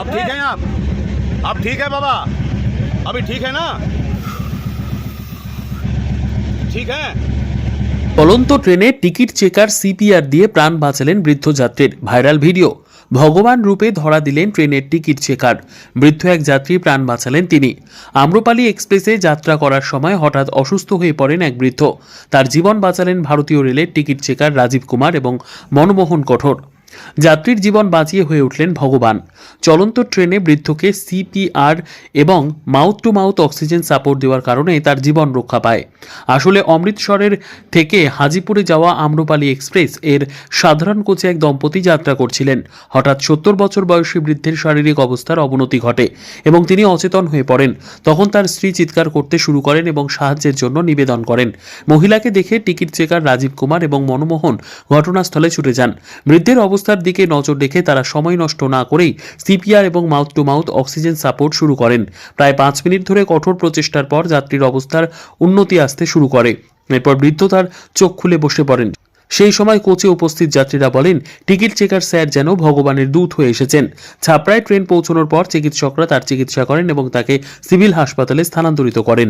अब ठीक है आप अब ठीक है बाबा अभी ठीक है ना ठीक है চলন্ত ট্রেনে টিকিট চেকার সিপিআর দিয়ে প্রাণ বাঁচালেন বৃদ্ধ যাত্রীর ভাইরাল ভিডিও ভগবান রূপে ধরা দিলেন ট্রেনের টিকিট চেকার বৃদ্ধ এক যাত্রী প্রাণ বাঁচালেন তিনি আম্রপালি এক্সপ্রেসে যাত্রা করার সময় হঠাৎ অসুস্থ হয়ে পড়েন এক বৃদ্ধ তার জীবন বাঁচালেন ভারতীয় রেলের টিকিট চেকার রাজীব কুমার এবং মনমোহন কঠোর যাত্রীর জীবন বাঁচিয়ে হয়ে উঠলেন ভগবান। চলন্ত ট্রেনে বৃদ্ধকে সিপিআর এবং mouth to mouth oxygen support দেওয়ার কারণে তার জীবন রক্ষা পায়। আসলে অমৃতসরের থেকে হাজিপুরে যাওয়া আম্রপালি এক্সপ্রেস এর সাধারণ কোচে এক দম্পতি যাত্রা করছিলেন। হঠাৎ সত্তর বছর বয়সী বৃদ্ধের শারীরিক অবস্থার অবনতি ঘটে এবং তিনি অচেতন হয়ে পড়েন। তখন তার স্ত্রী চিৎকার করতে শুরু করেন এবং সাহায্যের জন্য নিবেদন করেন। মহিলাকে দেখে টিকিট চেকার রাজীব কুমার এবং মনমোহন ঘটনাস্থলে ছুটে যান। বৃদ্ধের অবস্থার দিকে নজর রেখে তারা সময় নষ্ট না করেই সিপিআর এবং mouth to mouth oxygen support শুরু করেন। প্রায় পাঁচ মিনিট ধরে কঠোর প্রচেষ্টার পর যাত্রীর অবস্থার উন্নতি আসতে শুরু করে। এরপর বৃদ্ধ তার চোখ খুলে বসে পড়েন। সেই সময় কোচে উপস্থিত যাত্রীরা বলেন, টিকিট চেকার স্যার যেন ভগবানের দূত হয়ে এসেছেন। ছাপড়ায় ট্রেন পৌঁছানোর পর চিকিৎসকরা তার চিকিৎসা করেন এবং তাকে সিভিল হাসপাতালে স্থানান্তরিত করেন।